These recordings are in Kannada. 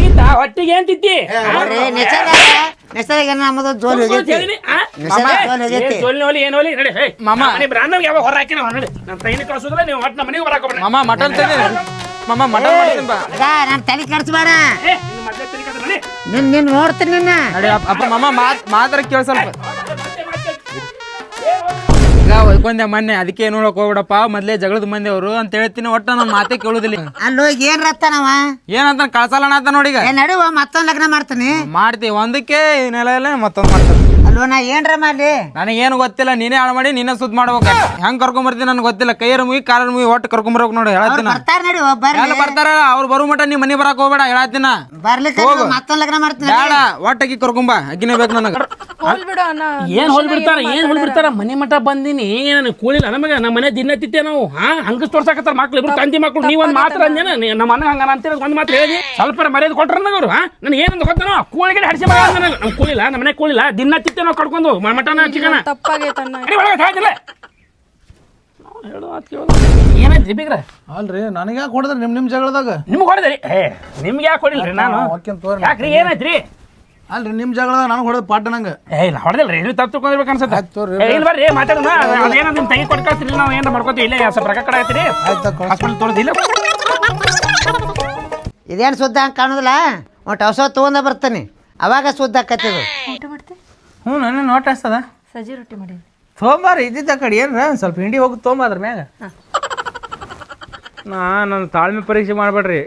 ಹಾಲು ಹೋಗಿತ್ತ ಹೊಟ್ಟಿಗೆ ಏನ್ ತಿತ್ತಿ ನೋಡ್ರಿ ನೆಸದಾಗ ನೆಸದಾಗ ನಮ್ಮದು ಜೋಲ್ ಹೋಗೈತಿ? ನೆಸದಾಗ ಜೋಲ್ ಹೋಗೈತಿ. ಜೋಲಿ ಏನು ಹೋಲಿ ನಡಿ ಹೇ ಮಾಮ. ಮನೆ ಬ್ರಾಂಡ್ ಯಾವ ಹೊರ ಹಾಕಿ ನಾವು ನಡಿ. ನಮ್ಮ ಟ್ರೈನ್ ಕಳ್ಸೋದ್ರೆ ನೀವು ಒಟ್ಟು ನಮ್ಮ ಮನೆಗೆ ಹೊರ ಹಾಕೋಬೇಡ. ಮಾಮ ಮಟನ್ ತಂದಿನಿ ಮಾಮ ಮಟನ್ ಮಾಡ್ತೀನಿ ಬಾ. ಈಗ ನಾನು ತಲೆ ಕೆಡ್ಸ್ಬೇಡ. ಏ ನಿನ್ನ ಮೊದ್ಲೇ ತಲೆ ಕೆಡ್ತು, ನಡಿ. ನಿನ್ ನಿನ್ ನೋಡ್ತೀನಿ ನಿನ್ನ. ಅಪ್ಪ ಅಪ್ಪ ಮಾಮ ಮಾತ್ರ ಕೇಳ ಸ್ವಲ್ಪ. ಈಗ ಒಯ್ಕೊಂಡೆ ಮೊನ್ನೆ ಅದಕ್ಕೆ ನೋಡಕ್ ಹೋಗ್ಬಿಡಪ್ಪ ಮೊದ್ಲೇ ಜಗಳದ ಮಂದಿ ಅವರು ಅಂತ ಹೇಳ್ತೀನಿ ಒಟ್ಟ ನನ್ನ ಮಾತೆ ಕೇಳುದಿಲ್ಲ. ಅಲ್ಲಿ ಹೋಗಿ ಏನ್ ರತ್ತನವ ಏನಂತ ಕಳ್ಸಲ್ಲಣ ಅಂತ ನೋಡಿ ಈಗ? ಏ ನಡುವ ಮತ್ತೊಂದ್ ಲಗ್ನ ಮಾಡ್ತೀನಿ. ಮಾಡ್ತೀವಿ ಒಂದಕ್ಕೆ ನೆಲ ಮತ್ತೊಂದ್ ಮಾಡ್ತಾರೆ ಅಲ್ವ ನಾ ಏನ್ರ ಮಾಡ್ಲಿ? ನನಗೇನು ಗೊತ್ತಿಲ್ಲ ನೀನೇ ಹಾಳು ಮಾಡಿ ನೀನೇ ಸುದ್ ಮಾಡ್ಬೇಕು. ಹೆಂಗ್ ಕರ್ಕೊಂಡ್ ಬರ್ತೀನಿ ನನಗೆ ಗೊತ್ತಿಲ್ಲ ಕೈಯರ್ ಮುಗಿ ಕಾಲರ್ ಮುಗಿ ಒಟ್ಟು ಕರ್ಕೊಂಡ್ ಬರ್ಬೇಕು ನೋಡಿ ಹೇಳ್ತೀನಿ ಬರ್ತಾರ ನಡಿ ಅವ್ರು ಬರೋ ಮಟ ನೀ ಮನೆ ಬರಕ್ ಹೋಗ್ಬೇಡ ಹೇಳ್ತೀನ ಬರ್ಲಿಕ್ಕೆ ಮತ್ತೊಂದ್ ಲಗ್ನ ಮಾಡ್ತೀನಿ. ಬೇಡ ಕರ್ಕೊಂಬ ಅಕ್ಕಿನೇ ಬೇಕು ನನಗೆ. ಹೋಲ್ ಬಿಡು ಅಣ್ಣ. ಏನ್ ಹೊಲ್ ಬಿಡ್ತಾರ ಏನ್ ಹೊಲ್ ಬಿಡ್ತಾರ? ಮನೆ ಮಠ ಬಂದಿನಿ ನಾನು ಕೂಲಿಲ್ಲ? ನಮಗ ನಮ್ಮ ಮನೆ ದಿನ ತಿತ್ತೆ ನಾವು? ಹಾ ಹಂಗ ತೋರ್ಸಾಕತ್ತಾರ ಮಕ್ಳು ಇಬ್ರು ತಂದಿ ಮಕ್ಳು ನೀವ್ ಒಂದ್ ಮಾತ್ರ ಅಂದೇನ ನಮ್ಮ ಅಣ್ಣ ಹಂಗ ಅಂತ ಒಂದ್ ಮಾತ್ರ ಹೇಳಿ. ಸ್ವಲ್ಪ ಮರ್ಯಾದ ಕೊಟ್ರ ಅವರು ಹಾ? ನನ್ ಏನಂತ ಗೊತ್ತಾನೋ? ಕೂಳಿಗೆ ಹಡಿಸಿ ಬರ ನಮ್ ಕೂಲಿಲ್ಲ ನಮ್ಮ ಮನೆ ಕೂಲಿಲ್ಲ ದಿನ ತಿತ್ತೆ ನಾವು ಕಡ್ಕೊಂಡು ಮಠ ಮಟನ ಚಿಕನ. ಸಾಯ್ತಿಲ್ಲ ಏನಾಯ್ತು ಬಿಗ್ರ ಅಲ್ರಿ ನನಗೆ ಯಾಕೆ ಹೊಡೆದ್ರಿ ನಿಮ್ ನಿಮ್ ಜಗಳದಾಗ? ನಿಮ್ಗೆ ಹೊಡೆದ್ರಿ? ಏ ನಿಮ್ಗೆ ಯಾಕೆ ಹೊಡಿಲ್ರಿ ನಾನು? ಯಾಕ್ರಿ ಏನಾಯ್ತ್ರಿ ಅಲ್ರಿ ನಿಮ್ ಜಗಳದಾಗ ನಾನು ಹೊಡೆದ್ ಪಾಠ ನಂಗೆ. ಏ ಇಲ್ಲ ರೀ ನೀವು ತಪ್ಪು ತಿಳ್ಕೊಂಡಿರ್ಬೇಕು ಅನ್ಸುತ್ತೆ. ಆಯ್ತ್. ಏ, ಇಲ್ಲ ಬರ್ರಿ ಮಾತಾಡೋಣ ಅದೇನೋ ನಿಮ್ಮ ತಂಗಿ ಕೊಟ್ಟು ಕಳ್ಸ್ತೀರಿ ನಾವು ಏನಾರ ಮಾಡ್ಕೋತೀವಿ? ಇಲ್ಲೇ ಸ್ವಲ್ಪ ರೊಕ್ಕ ಕಡೆ ಆಯ್ತೀರಿ ಆಯ್ತು ಹಾಸ್ಪಿಟಲ್ ತೋರಿಸಿಲ್ಲ ಇದೇನ್ ಸುದ್ದ ಹಂಗೆ ಕಾಣುದಿಲ್ಲ? ಒಟ್ಟು ಹೊಸ ತಗೊಂಡ ಬರ್ತಾನೆ. ಅವಾಗ ಸುದ್ದ ಆಕತ್ತಿದು ಊಟ ಮಾಡ್ತೆ? ಹ್ಞೂ ನನ್ನ ನೋಟ್ ಸಜಿ ಸಜ್ಜಿ ರೊಟ್ಟಿ ಮಾಡಿ. ತೊಗೊಂಬಾರ ಇದ್ದಿದ್ದ ಕಡೆ. ಏನ್ರ? ಸ್ವಲ್ಪ ಹಿಂಡಿ ಹೋಗಿ ತೊಗೊಂಬ ಅದ್ರ ಮ್ಯಾಗ. ನಾ ನನ್ನ ತಾಳ್ಮೆ ಪರೀಕ್ಷೆ ಮಾಡಬೇಡ್ರಿ.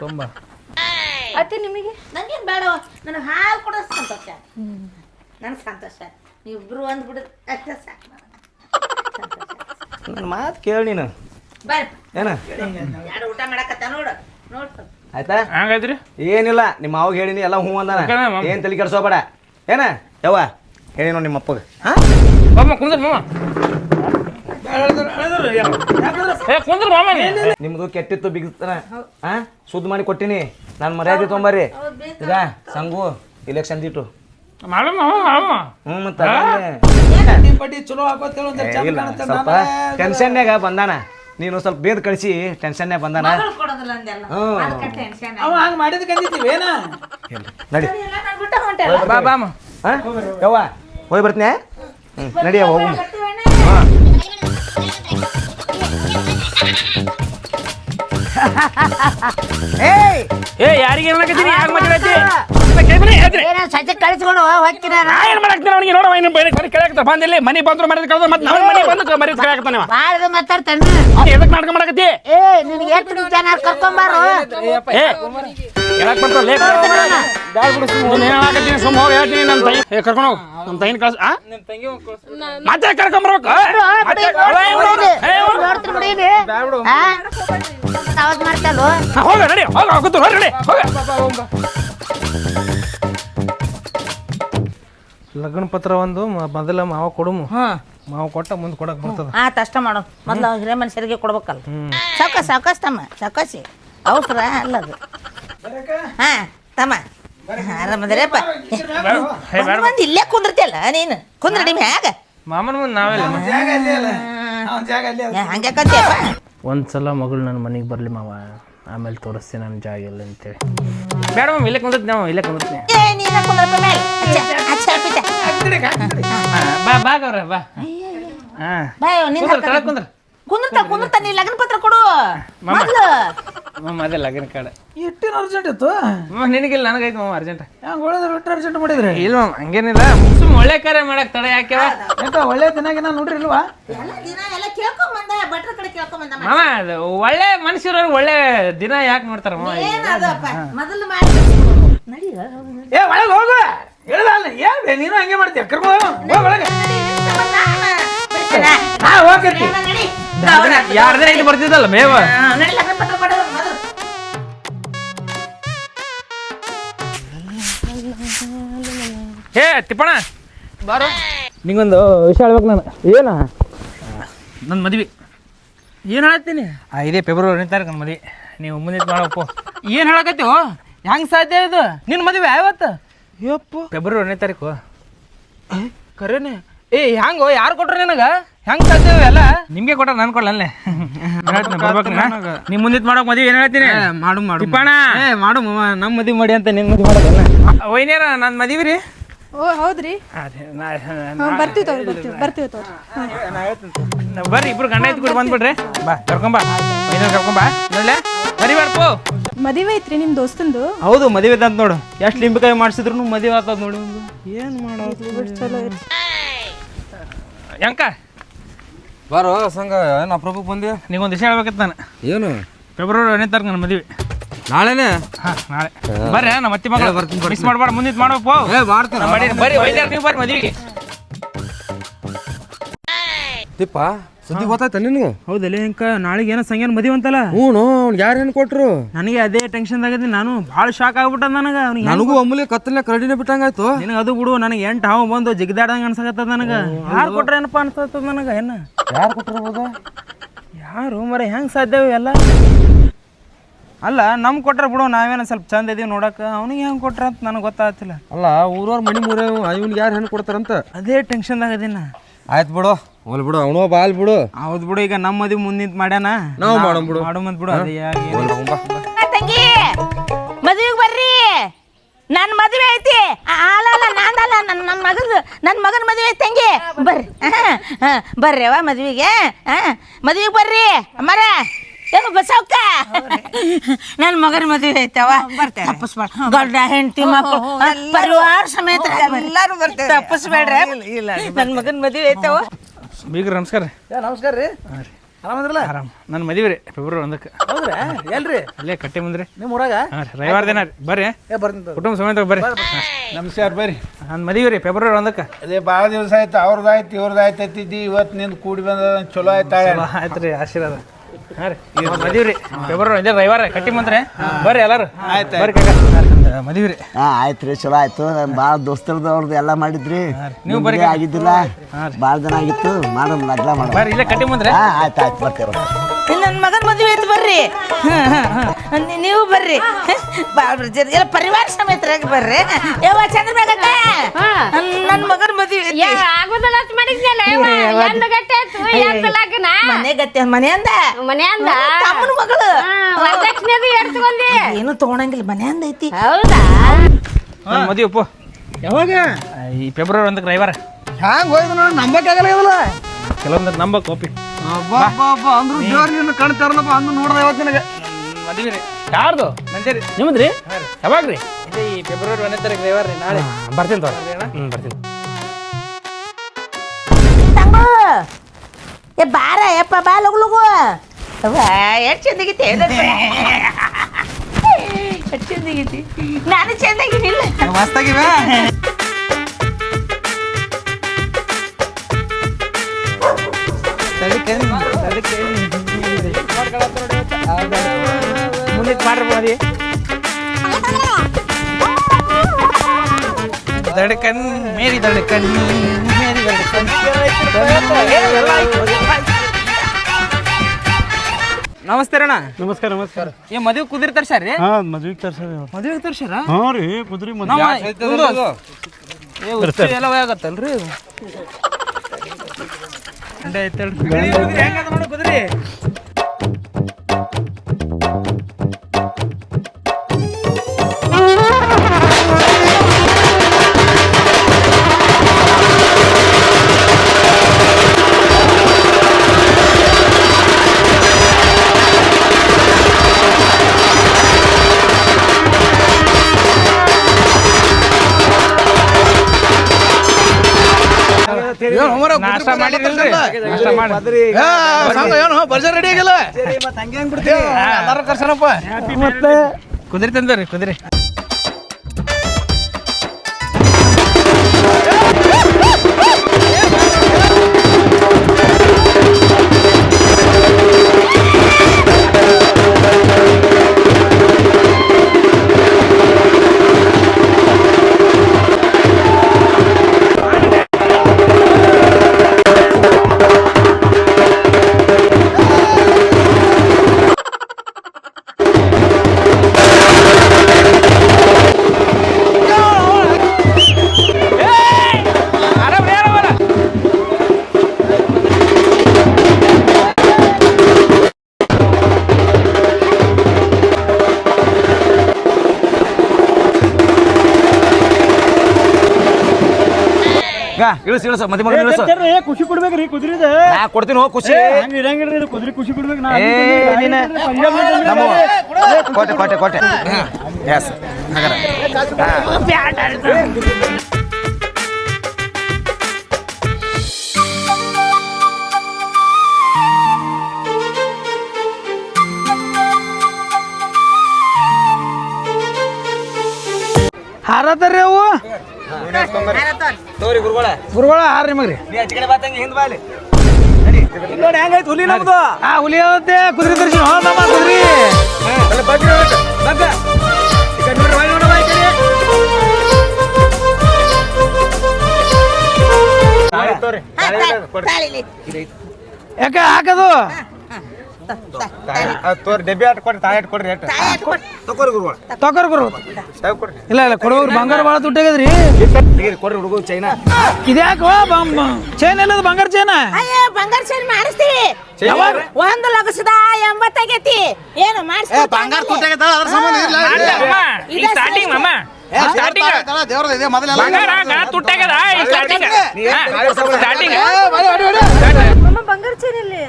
ತೊಂಬ. ಅತ್ತೆ ನಿಮಗೆ? ನನಗೇನು ಬೇಡ ನನಗೆ ಹಾಲು ಕೂಡ ಸಂತೋಷ. ನನಗೆ ಸಂತೋಷ. ನೀವಿಬ್ರು ಒಂದು ಬಿಡು ಅಷ್ಟೇ ಸಾಕು ನನ್ನ ಮಾತು ಕೇಳಿ ನೀನು. ಬರ್ರಿ. ಏನ? ಯಾರು ಊಟ ಮಾಡಕತ್ತ ನೋಡು ನೋಡು ಆಯ್ತಾ? ಹಂಗಾಯ್ತ್ರಿ? ಏನಿಲ್ಲ ನಿಮ್ಮ ಅವಾಗ ಹೇಳಿನಿ ಎಲ್ಲ ಹ್ಞೂ ಅಂದಾನ. ಏನು ತಲೆ ಕೆಡ್ಸೋಬೇಡ. ಏನ? ಯವ್ವ ಹೇಳಿ ನೋಡಿ ನಿಮ್ಮ ಅಪ್ಪಗೆ. ಮಾಮ ಕುಂದ್ರ ಮಾಮ ಏ ಕುಂದ್ರ ಮಾಮ ನೀ. ನಿಮ್ದು ಕೆಟ್ಟಿತ್ತು ಬಿಗಿಸ್ತಾನ ಆ? ಶುದ್ಧ ಮಾಡಿ ಕೊಟ್ಟಿನಿ. ನಾನು ಮರ್ಯಾದೆ ತೊಂಬರ್ರಿ ಈಗ ಸಂಗು ಇಲೆಕ್ಷನ್ ದಿಟ್ಟು ಮಾಡು ಮಾಮ ಮಾಮ ಹ್ಞೂ ಮತ್ತೆ ಪಟ್ಟಿ ಚಲೋ ಒಂದ್ ಏ, ಇಲ್ಲ ಸ್ವಲ್ಪ ಟೆನ್ಷನ್ಯಾಗ ಬಂದಾನ. ನೀನು ಸ್ವಲ್ಪ ಬೇದ್ ಕಳಿಸಿ ಟೆನ್ಷನ್ಯಾಗ ಬಂದಾನ. ಕೊಡೋದಿಲ್ಲ ಅಂದೆಲ್ಲ ಹ್ಞೂ ಅದಕ್ಕೆ ಟೆನ್ಷನ್ ಅವ ಹಂಗ ಮಾಡಿದ ಕಂದಿದ್ದೀವಿ ಏನ? ನಡಿ. ಎಲ್ಲ ನಾನು ಬಿಟ್ಟು ಹೊಂಟೆ ಬಾ ಬಾಮ ಹಾ ಯವ್ವ ಹೋಗಿ ಬರ್ತೀನಿ. ಹ್ಞೂ ನಡಿಯ ಹೋಗು. ಬರ್ತೀವಣ್ಣ ಏ ಯಾರಿಗೆ ಏನಾಗತ್ತೀನಿ ಯಾಕೆ ಮಾತಾಡತ್ತಿ ಸಜ್ಜೆ ಕಳಿಸ್ಕೊಂಡು ನಾ ಏನು ಮಾಡಾಕ್ತೀನಿ ಅವನಿಗೆ? ನೋಡುವ ಏನು ಬೇರೆ ಕಡೆ ಕೇಳಾಕತ್ತ. ಬಂದಿಲ್ಲ ಮನೆ ಬಂದ್ರು ಮರ್ಯಾದೆ ಕಳ್ದ ಮತ್ತೆ ನಾನು ಮನೆ ಬಂದು ಮರಿ ಕೇಳಾಕತ್ತಾನೆ ಬಾಳ ಮಾತಾಡ್ತಾನೆ. ಎದಕ್ಕೆ ನಾಟಕ ಮಾಡಕತ್ತಿ? ಏ ನಿನಗೆ ಎಷ್ಟು ಜನ ಕರ್ಕೊಂಬಾರು ಏ ಹೇಳಕ್ ಬರ್ತಲ್ಲ ಲೇ ನೀನು ಹೇಳಾಕತ್ತೀನಿ ಸುಮ್ಮ ಹೋಗಿ. ಹೇಳ್ತೀನಿ ನನ್ನ ತಾಯಿ ಏ ಕರ್ಕೊಂಡು ಹೋಗು. ನಮ್ಮ ತಾಯಿನ ಕಳ್ಸ ಮತ್ತೆ ಕರ್ಕೊಂಬರ್ಬೇಕು ಹೋಗು. ನಡಿ. ಹೋಗ. ಲಗ್ನ ಪತ್ರ ಒಂದು ಮ- ಮೊದಲ ಮಾವ ಕೊಡುಮು. ಮಾವ ಕೊಟ್ಟ ಮುಂದೆ ಕೊಡಕ್ ಬರ್ತದ. ಆತ ಅಷ್ಟ ಮಾಡೋ. ಮೊದ್ಲು ಹಿರೇ ಮನುಷ್ಯರಿಗೆ ಕೊಡ್ಬೇಕಲ್ಲ. ಸಾಕ ಸಾಕಷ್ಟಮ್ಮ ತಮ್ಮ ಅವಸರ ಅಲ್ಲ ಅದು. ಹಾ ತಮ್ಮ. ಆರಾಮದಿರಪ್ಪ ಮಂದಿ ಇಲ್ಲೇ ಕುಂದಿರ್ತಿಯಲ್ಲ ನೀನು? ಕುಂದ್ರಡಿ ಮ್ಯಾಗ ಮಾಮನ ಮುಂದೆ ನಾವೆಲ್ಲ ಹಂಗ್ಯಾಕಂತೀಯಪ್ಪ ಒಂದ್ಸಲ ಮಗಳು ನನ್ನ ಮನೆಗೆ ಬರಲಿ ಮಾವ. ಆಮೇಲೆ ತೋರಿಸ್ತೀನಿ ನನ್ನ ಜಾಗ ಇಲ್ಲ ಅಂತೇಳಿ. ಬೇಡ ಮ್ಯಾಮ್ ಇಲ್ಲೇ ಕುಂದಿರ್ತೀನಿ ನಾವು ಇಲ್ಲೇ ಕುಂದಿರ್ತೀನಿ. ಬಾ ಬಾ ಗೌರ ಬಾ. ಹಾಂ. ಕುಂದ್ರ ಕುಂದ್ರ. ಕುಂದಿರ್ತಾ ಕುಂದಿರ್ತಾ ನೀ ಲಗ್ನ ಪತ್ರ ಕೊಡು. ಮೊದ್ಲು. ಮಾಮ ಅದೇ ಲಗ್ನ ಕಾಡ ಎಟ್ಟಿನ ಅರ್ಜೆಂಟ್ ಇತ್ತು? ಮಾಮ ನಿನಗಿಲ್ಲ ನನಗೈತೆ ಮಾಮ ಅರ್ಜೆಂಟ್ ಹಂಗೆ ಹೊಡೆದ್ರೆ ಒಟ್ಟು ಅರ್ಜೆಂಟ್ ಮಾಡಿದ್ರಿ? ಇಲ್ಲ ಮಾಮ ಹಂಗೇನಿಲ್ಲ. ಸುಮ್ ಒಳ್ಳೆ ಕಾರ್ಯ ಮಾಡಕ್ ತಡ ಯಾಕೆ? ಯಾಕ ಒಳ್ಳೆ ದಿನಾಗಿನ ನೋಡ್ರಿ ಇಲ್ವಾ ಎಲ್ಲ ದಿನ ಭಟ್ರ ಕಡೆ ಮಾಮ ಅದು ಒಳ್ಳೆ ಮನುಷ್ಯರು ಒಳ್ಳೆ ದಿನ ಯಾಕೆ ನೋಡ್ತಾರ ಮಾಮ? ಏನದಪ್ಪ ಮೊದಲು ಮಾಡಿ ನಡಿ ಏ ಒಳಗೆ ಹೋಗು. ಹೇಳಲ್ಲ ಅಲ್ಲ ಏನ್ ಬೇ, ನೀನು ಹಂಗೆ ಮಾಡ್ತೀಯ? ಕರ್ಮ ಹೋಗ್. ಒಳಗೆ. ಹಾ ಹೋಗತ್ತಿ ನಡಿ ಯಾರ್ದೇ ಇಲ್ಲಿ ಬರ್ತಿದ್ದಲ್ಲ ಮೇವ? ಏ ತಿಪ್ಪಣ ಬಾರೋ ನಿಂಗೊಂದು ವಿಷಯ ಹೇಳ್ಬೇಕು ನಾನು. ಏನ? ನನ್ನ ಮದ್ವೆ. ಏನು ಹೇಳತ್ತೀನಿ? ಇದೇ ಫೆಬ್ರವರಿ ತಾರೀಕು ನನ್ನ ಮದ್ವೆ. ನೀವು ಮುಂದೆ ಮಾಡಪ್ಪ ಏನು ಹೇಳಕತ್ತೀವ ಹೆಂಗೆ ಸಾಧ್ಯ ಇದು? ನಿನ್ನ ಮದುವೆ ಯಾವತ್ತು? ಯಪ್ಪ. ಫೆಬ್ರವರಿ ತಾರೀಕು. ಕರೇನೆ. ಏ ಹೆಂಗೋ ಯಾರು ಕೊಟ್ರು ನಿನಗೆ? ಹೆಂಗೆ ಸಾಧ್ಯ ಎಲ್ಲ? ನಿಮಗೆ ಕೊಟ್ಟ ನಾನು ಕೊಡಲೇ ನಿಮ್ಮ ಮುಂದಿತ್ತು ಮಾಡೋಕೆ ಮದುವೆ ಏನು ಹೇಳ್ತೀನಿ ಮಾಡು ಮಾಡು ಏ ಮಾಡು ಮಾಮ. ನಮ್ಮ ಮದುವೆ ಮಾಡಿ ಅಂತ ನಿನ್ನ ಮದುವೆ ಮಾಡೋದಲ್ಲ? ಒಯ್ನೇರ ನನ್ನ ಮದುವೆ ರೀ. ಓ ಹೌದ್ರಿ? ಅದೇ ನಾ ಬರ್ತೀವಿ ತಗೋರಿ ಬರ್ತೀವಿ ಬರ್ತೀವಿ ತಗೋರಿ. ನಾ ಬರ್ರಿ ಇಬ್ರು ಗಂಡ ಐತಿ ಕೂಡ ಬಂದ್ಬಿಡ್ರಿ. ಬಾ ಕರ್ಕೊಂಬಾ. ವೈನ್ಯಾರ ಕರ್ಕೊಂಬಾ. ನೋಡ್ಲೆ? ಬರಿಬಾರ್ದು ಮದುವೆ ಐತ್ರಿ ನಿಮ್ಮ ದೋಸ್ತಂದು? ಹೌದು ಮದುವೆ ಅಂತ ನೋಡು. ಎಷ್ಟು ಲಿಂಬಕಾಯಿ ಮಾಡಿಸಿದ್ರು ಮದುವೆ ಆತದ್ ನೋಡಿ. ಏನು ಮಾಡೋದು? ಚಲೋ ಐತ್ರಿ. ಯಂಕ ಬಾರೋ ಸಂಘ ಏನು ಅಪ್ರೂಪಕ್ಕೆ ಬಂದಿ ನಿಂಗೊಂದು ವಿಷಯ ಹೇಳ್ಬೇಕಿತ್ತು ನಾನು. ಏನು? ಫೆಬ್ರವರಿ ಎರಡನೇ ತಾರೀಕು ನನ್ನ ಮದುವೆ. ನಾಳೆನೇ? ಹಾಂ ನಾಳೆ. ಬರ್ರಿ ನಮ್ಮ ಅತ್ತಿ ಮಗಳು. ಮಿಸ್ ಮಾಡಬೇಡ ಮುಂದಿದ್ದು ಮಾಡಬೇಕು ಏ ಮಾಡ್ತೀನಿ. ಬರಿ ಬರ್ರಿ ಒಯ್ದಾರ ನೀವು ಬರ್ರಿ ಮದುವೆಗೆ. ತಿಪ್ಪ ಸುದ್ದಿ ಗೊತ್ತಾಯ್ತ ನಿನಗೆ? ಹೌದಲ್ಲ ಇಂಕ ನಾಳೆಗೆ ಏನೋ ಸಂಗ್ಯಾನ ಮದುವೆ ಅಂತಲ್ಲ? ಹ್ಞೂ ಯಾರು ಏನು ಕೊಟ್ರು? ನನಗೆ ಅದೇ ಟೆನ್ಷನ್ ಆಗೈತಿ ನಾನು ಭಾಳ ಶಾಕ್ ಆಗ್ಬಿಟ್ಟ ನನಗೆ. ಅವ್ನಿಗೆ ನನಗೂ ಒಮ್ಮಲಿ ಕತ್ತಲೆ ಕರಡಿನೇ ಬಿಟ್ಟಂಗಾಯ್ತು. ನಿನಗೆ ಅದು ಬಿಡು ನನಗೆ ಎಂಟು ಹಾವು ಬಂದು ಜಿಗ್ದಾಡ್ದಂಗೆ ಅನ್ಸಕತ್ತದ ನನಗೆ. ಯಾರು ಕೊಟ್ರೆ ಏನಪ್ಪ ಅನ್ಸತ್ತದ ನನಗೆ ಏನ ಯಾರು ಕೊಟ್ಟಿರ್ಬೋದು ಯಾರು ಮರೆ ಹೆಂಗೆ ಸಾಧ್ಯ ಎಲ್ಲ? ಅಲ್ಲ ನಮ್ ಕೊಟ್ರ ಬಿಡು ನಾವೇನ ಸ್ವಲ್ಪ ಚಂದ ಇದೀವಿ ನೋಡಕ್ಕೆ ಅವನಿಗೆ ಹೆಂಗೆ ಕೊಟ್ರ ಅಂತ ನನಗೆ ಗೊತ್ತಾಗ್ತಿಲ್ಲ. ಅಲ್ಲ ಊರವ್ರ ಮನಿ ಮೂರೇ ಇವ್ನಿಗೆ ಯಾರು ಹೆಣ್ಣು ಕೊಡ್ತಾರಂತ? ಅದೇ ಟೆನ್ಷನ್ದಾಗ ಅದೀನ ಆಯ್ತು ಬಿಡು ಹೋಲ್ ಬಿಡು ಅವನು ಬಾಲ್ ಬಿಡು. ಹೌದು ಬಿಡು ಈಗ ನಮ್ಮ ಮದಿ ಮುಂದಿಂತ ಮಾಡ್ಯಾನ? ನಾವು ಮಾಡೋಣ ಬಿಡು. ಮಾಡೋಮಂತ ಬಿಡು ಅದೇ ಯಾಕೆ ಹೋಲ್ ತಂಗಿ ಮದುವೆಗೆ ಬರ್ರಿ. ನನ್ನ ಮದುವೆ ಐತಿ. ಆ, ಅಲ್ಲ ಅಲ್ಲ ನಂದಲ್ಲ ನನ್ನ ನನ್ನ ಮಗನ ನನ್ನ ಮಗನ ಮದುವೆ ಐತಿ ತಂಗಿ. ಬರ್ರಿ ಹಾಂ ಬರ್ರಿ ಅವ ಮದುವೆಗೆ ಹಾಂ ಮದುವೆಗೆ ಬರ್ರಿ. ಅಮ್ಮರ ಏನು ಬಸವಕ್ಕ? ನನ್ನ ಮಗನ ಮದುವೆ ಐತವ ತಪ್ಪಿಸ್ಬೇಡ ದೊಡ್ಡ ಹೆಂಡತಿ ಮಕ್ಕಳು ಪರಿವಾರ ಸಮೇತ ಎಲ್ಲರೂ ಬರ್ತಾರೆ ಇಲ್ಲ ನನ್ನ ಮಗನ ಮದುವೆ ಐತವ ಬೀಗ್ರ ನಮಸ್ಕಾರ ನಮಸ್ಕಾರ ರೀ. ಆರಾಮದ್ರಲ್ಲ ಆರಾಮ್ ನನ್ನ ಮದುವೆ ರೀ ಫೆಬ್ರವರಿ ಒಂದಕ್ಕೆ. ಹೌದ್ರಾ? ಎಲ್ರಿ? ಅಲ್ಲೇ ಕಟ್ಟೆ ಮುಂದ್ರಿ ನಿಮ್ಮ ಊರಾಗ? ಹಾಂ ರೀ. ರವಿವಾರ ದಿನ ರೀ. ಬರ್ರಿ. ಏ ಬರ್ತೀನಿ ಕುಟುಂಬ ಸಮೇತ ಬರ್ರಿ. ನಮಸ್ಕಾರ ಬರ್ರಿ. ನನ್ನ ಮದುವೆ ರೀ ಫೆಬ್ರವರಿ ಒಂದಕ್ಕೆ. ಅದೇ ಭಾಳ ದಿವಸ ಆಯ್ತು ಅವ್ರದ್ದು ಆಯ್ತು ಇವ್ರದ್ದು ಆಯ್ತು ಇವತ್ತು ನಿಂದು ಕೂಡಿ ಬಂದ ಚಲೋ ಆಯ್ತಾಳೆ. ಆಯ್ತು ರೀ ಆಶೀರ್ವಾದ. ಹಾಂ ರೀ. ಮದುವೆ ರೀ ಫೆಬ್ರವರಿ ಒಂದೇ ರವಿವಾರ ಕಟ್ಟಿ ಬರ್ರಿ ಎಲ್ಲರೂ. ಆಯ್ತು ಬರ್ರಿ ಕಾಕ. ಮದುವೆ ರೀ ಹಾ ಆಯ್ತು ರೀ ಚಲೋ ಆಯ್ತು. ಭಾಳ ದೋಸ್ತರದ್ದು ಅವ್ರದ್ದು ಎಲ್ಲ ಮಾಡಿದ್ರಿ. ನೀವು ಆಗಿದ್ದಿಲ್ಲ. ಭಾಳ ದಿನ ಆಗಿತ್ತು. ಮಾಡೋಣ ಲಗ್ನ ಮಾಡೋಣ. ಬರ್ರಿ ಇಲ್ಲೇ ಕಟ್ಟಿ ಹಾ ಆಯ್ತು ಆಯ್ತು. ಬರ್ತೇವೆ ನನ್ನ ಮಗನ ಮದುವೆ ಐತೆ ಬರ್ರಿ. ಹಾಂ ಹಾಂ ಹ್ಮ್. ನೀವು ಬರ್ರಿ. ಬಾಳ್ ಬ್ರಜರ್ ಎಲ್ಲ ಪರಿವಾರ ಸಮೇತರಾಗಿ ಬರ್ರಿ. ಯಾವ ಚಂದ್ರಬೇಕಕ್ಕ ನನ್ನ ಮಗನ ಮದುವೆ ಐತಿ. ಆಗುದಲ್ಲ ಮಾಡಿದ್ನಲ್ಲ. ಎಂದ ಗಟ್ಟೆ ಎಂದ ಲಗ್ನ ಮನೆ ಅಂದ ಮನೆಯಂದ ಮನೆಯಂದ ತಮ್ಮನ ಮಗಳು. ವರದಕ್ಷಿಣೆದು ಎಡ್ತುಕೊಂಡಿ ಏನು ತಗೊಳಂಗಿಲ್ಲ ಮನೆಯಂದ ಐತಿ. ಹೌದಾ? ನನ್ನ ಮದುವೆ ಅಪ್ಪ ಯಾವಾಗ? ಈ ಫೆಬ್ರವರಿ ಒಂದಕ್ಕೆ ರವಿವಾರ. ಹ್ಯಾಂಗ ಹೋಯ್ತು ನೋಡಿ ನಂಬಕ್ಕಾಗಲ್ಲ ಇದಲ್ಲ ಕೆಲವೊಂದು ನಂಬಕ್ ಒಪ್ಪಿ. ಅಂದ್ರು ಜೋರ್ ನಿನ್ನ ಕಣ್ ತೆರದಪ್ಪ ಅಂದು ನೋಡ್ದೆ ಇವತ್ತು ನಿನಗೆ. ಮದುವೆ ರೀ. ಯಾರ್ದು? ನಂದೇ ರೀ. ನಿಮ್ಮದ್ರಿ ಯಾವಾಗ ರೀ? ಈ ಫೆಬ್ರವರಿ ಒಂದನೇ ತಾರೀಕು ರವಿವಾರ ರೀ ನಾಳೆ. ಬರ್ತೀನಿ ತೋರಿ ಹ್ಞೂ ಬರ್ತೀನಿ. ತಂಗು! ಏ ಬಾರ ಯಪ್ಪ ಬಾ ಲಗು ಲಗು. ಅವ್ವ ಎಷ್ಟು ಚಂದಾಗೈತಿ ಎಷ್ಟು ಚಂದಾಗೈತಿ? ನಾನು ಚಂದಾಗಿನಿಲ್ಲ ಮಸ್ತಾಗಿವೆ ಮಾಡ್ರಿ ದಡಕನ್ ಮೇರಿ ದಡಕನ್ ಮೇರಿ ದಡಕನ್ ನಮಸ್ತೆ ಅಣ್ಣ. ನಮಸ್ಕಾರ ನಮಸ್ಕಾರ. ಏ ಮದುವೆ ಕುದುರೆ ತರ್ಸಾರಿ ಮದುವೆ ಹಾ ಮದ್ವಿಗೆ ತರ್ಸರಿ ಮದುವೆ ತರ್ಸಾರ ಹಾ ರೀ ಕುದುರೆ ಮದುವೆ. ಎಲ್ಲ ಹೋಗತ್ತಲ್ರಿ ಗಂಡ ನಾಷ್ಟ ಮಾಡಿದ್ರಲ್ರಿ ನಾಷ್ಟ ಮಾಡಿ ಏನು? ಬರ್ಜರ್ ರೆಡಿ ಆಗಿಲ್ಲ? ಎಲ್ಲಾರು ಮತ್ತೆ ಕುದುರೆ ತಂದ್ರಿ ಕುದುರೆ. ಇಳಿಸ್ ಇಳಿಸ ಮದಿ ಮಗ ಇಳಿಸ್. ಖುಷಿ ಕೊಡ್ಬೇಕ್ರಿ ಕುದುರೆದ. ನಾ ಕೊಡ್ತೀನಿ ಹೋಗ್ ಖುಷಿ. ಹಂಗ ಇರಂಗಿಲ್ರಿ ಕುದುರೆ ಖುಷಿ ಕೊಡ್ಬೇಕು ನಾ. ಏ ನೀನ ನಮ್ಮ ಕೋಟೆ ಕೋಟೆ ಕೋಟೆ ಎಸ್ ಹಾರತಾರ್ರಿ ಅವು? ಗುರುಗಳ. ಗುರುಗಳ ಹಾರ ನಿಮಗ್ರಿ ನಡಿ. ಹೆಂಗೈತೆ ಹುಲಿ ನಮ್ದು? ಆ ಹುಲಿ ಆಗುತ್ತೆ ಕುದುರೆ ತರ್ಸಿ ಹೋದಮ್ಮ ಕುದುರೆ. ಕೊಡ್ರಿ. ಹಾಕದು? ತೋರಿ ಡಬ್ಬಿ ಆಟ ಕೊಡ್ರಿ ಆಟ ತಗೋರ್ ಗುರು. ಕೊಡ್ರಿ. ಇಲ್ಲ ಇಲ್ಲ ಕೊಡೋರು ಬಂಗಾರ ಭಾಳ ದುಡ್ಡಾಗದ್ರಿ ಕೊಡ್ರಿ ಹುಡುಗ ಚೈನಾ ಇದ್ಯಾಕೋ ಚೈನ್ ಎಲ್ಲದ ಬಂಗಾರ ಚೈನ ಅಯ್ಯ ಬಂಗಾರ ಚೈನ್ ಮಾಡಿಸ್ತೀವಿ? ಒಂದು ಲಗಸದ ಎಂಬತ್ತಾಗೈತಿ ಏನು ಮಾಡಿಸ್ತೀವಿ ಬಂಗಾರ ತುಟ್ಟಾಗೈತಲ್ಲ ಅದ್ರ ಸಂಬಂಧ ಇಲ್ಲ. ಈ ಸ್ಟಾರ್ಟಿಂಗ್ ಸ್ಟಾರ್ಟಿಂಗ್ ಬಂಗಾರ ಚೇನ್ ಇಲ್ಲಿ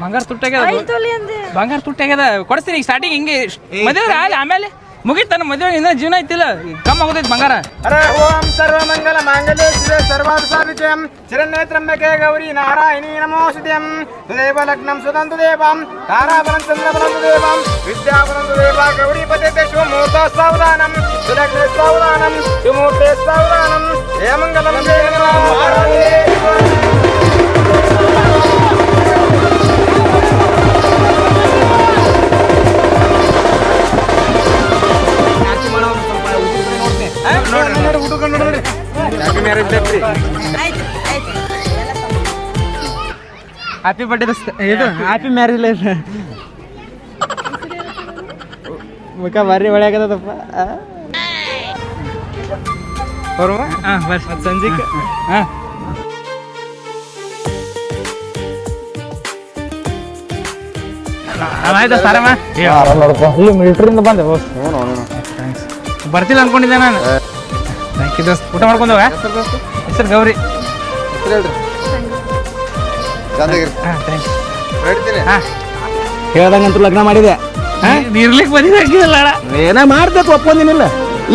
ಬಂಗಾರ ತುಟ್ಟಾಗ್ಯದ ಐದು ತೊಲಿ ಅಂದೆ ಬಂಗಾರ ತುಟ್ಟಾಗ್ಯದ ಕೊಡಿಸ್ತೀನಿ ಈಗ ಸ್ಟಾರ್ಟಿಂಗ್ ಹಿಂಗೆ ಮದುವೆ ಆಗ ಆಮೇಲೆ ಮುಗೀತಾನ ಮದುವೆ ಇನ್ನ ಜೀವನ ಐತಿಲ್ಲ ಕಮ್ಮ ಆಗೋದೈತಿ ಬಂಗಾರ ಹರ ಓಂ ಸರ್ವಮಂಗಲ ಮಾಂಗಲ್ಯ ಶಿವೆ ಸರ್ವಾರ್ಥ ಸಾಧಿಕಂ ಚಿರನೇತ್ರಂಬಕೆ ಗೌರಿ ನಾರಾಯಣಿ ನಮೋಸ್ತುತ್ಯಂ ಸುದೇವ ಲಗ್ನಂ ಸುದಂತು ದೇವಂ ತಾರಾಬಲಂ ಚಂದ್ರಬಲಂ ದೇವಂ ವಿದ್ಯಾಬಲಂ ದೇವ ಗೌರಿ ಪತೆ ಶಿವಮೂರ್ತ ಸಾವಧಾನಂ ಸುಲಗ್ನ ಸಾವಧಾನಂ ಶಿವಮೂರ್ತೆ ಸಾವಧಾನಂ ಜಯ ಮಂಗಲಂ ಜಯ ನೋಡ್ರಿ ಹ್ಯಾಪಿ ಮ್ಯಾರೇಜ್ ಡೇ ಆಯ್ತು ಆಯ್ತು ಹ್ಯಾಪಿ ಬರ್ಡೇ ದೋಸ್ತ ಇದು ಹ್ಯಾಪಿ ಮ್ಯಾರೇಜ್ ಲೈಫ್ ಮುಖ ಬರ್ರಿ. ಒಳ್ಳೆ ಆಗದಪ್ಪ ಬರುವ ಹಾಂ ಬರ್ರಿ ಸಂಜೆಗೆ ಹಾಂ ಆಯ್ತು ಸಾರಮ್ಮ ಬಂದೆ ಬೋಸ್ ಬರ್ತಿಲ್ಲ ಅನ್ಕೊಂಡಿದ್ದೆ ನಾನು. ಥ್ಯಾಂಕ್ ಯು ಊಟ ಮಾಡ್ಕೊಂಡೋಗ ಹೆಸರು ಗೌರಿ. ಹಾಂ ಥ್ಯಾಂಕ್ಸ್ ಹಾಂ. ಹೇಳ್ದಂಗಂತೂ ಲಗ್ನ ಮಾಡಿದೆ. ಇರ್ಲಿಕ್ಕೆ ಬಂದಿದ್ದ ಏನ ಮಾಡ್ಬೇಕು ಒಪ್ಪಂದಿನಿಲ್ಲ.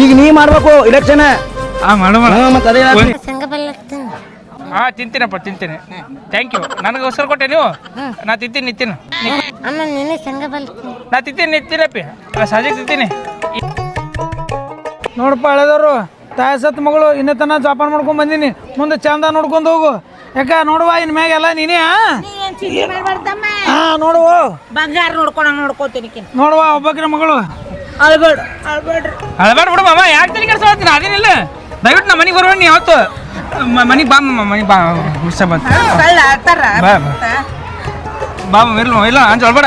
ಈಗ ನೀ ಮಾಡ್ಬೇಕು ಇಲೆಕ್ಷನ್ ಹಾಂ ಮಾಡು ಮಾಡು. ಮತ್ತೆ ಅದೇ. ಹಾಂ ತಿಂತೀನಪ್ಪ ತಿಂತೀನಿ. ಥ್ಯಾಂಕ್ ಯು ನನಗೆ ನನಗೋಸ್ಕರ ಕೊಟ್ಟೆ ನೀವು? ನಾ ತಿಂತೀನಿ ನಿತ್ತೀನಿ ಅಮ್ಮ ನಿನ್ನೆ ಸಂಘ ಬಲ್ ನಾ ತಿಂತೀನಿ ನಿತ್ತೀನಪ್ಪಿ ಸಂಜೆ ತಿಂತೀನಿ. ನೋಡಪ್ಪ ಹಳೆದವರು. ತಾಯಿ ಸತ್ ಮಗಳು ಇನ್ನ ತನ ಜೋಪಾನ ಮಾಡ್ಕೊಂಡ್ ಬಂದೀನಿ. ಮುಂದೆ ಚಂದ ನೋಡ್ಕೊಂಡು ಹೋಗು. ಯಾಕ ನೋಡುವ ಇನ್ ಮ್ಯಾಗ ಎಲ್ಲ ನೀನೇ ಹಾ ನೋಡುವ. ಬಂಗಾರ ನೋಡ್ಕೊಂಡಂಗ್ ನೋಡ್ಕೋತೀನಿ ನೋಡುವ ಒಬ್ಬಕಿನ ಮಗಳು. ಅಳ್ಬೇಡ ಅಳ್ಬೇಡ್ರಿ. ಅಳಬೇಡ ಬಿಡು ಮಾಮ ಯಾಕೆ ತಲೆ ಕೆಲಸ ಹೇಳ್ತೀನಿ ಅದೇನಿಲ್ಲ. ದಯವಿಟ್ಟು ನಮ್ಮ ಮನೆಗೆ ಬರೋಣ ನೀ ಯಾವತ್ತು ಮನೆಗೆ ಬಾ ಮಮ್ಮ ಮನೆಗೆ ಬಾ. ಹುಷ ಬಂತ ಬಾ ಬಾ. ಬಾ ಇಲ್ಲ ಅಂಜ ಅಳ್ಬೇಡ.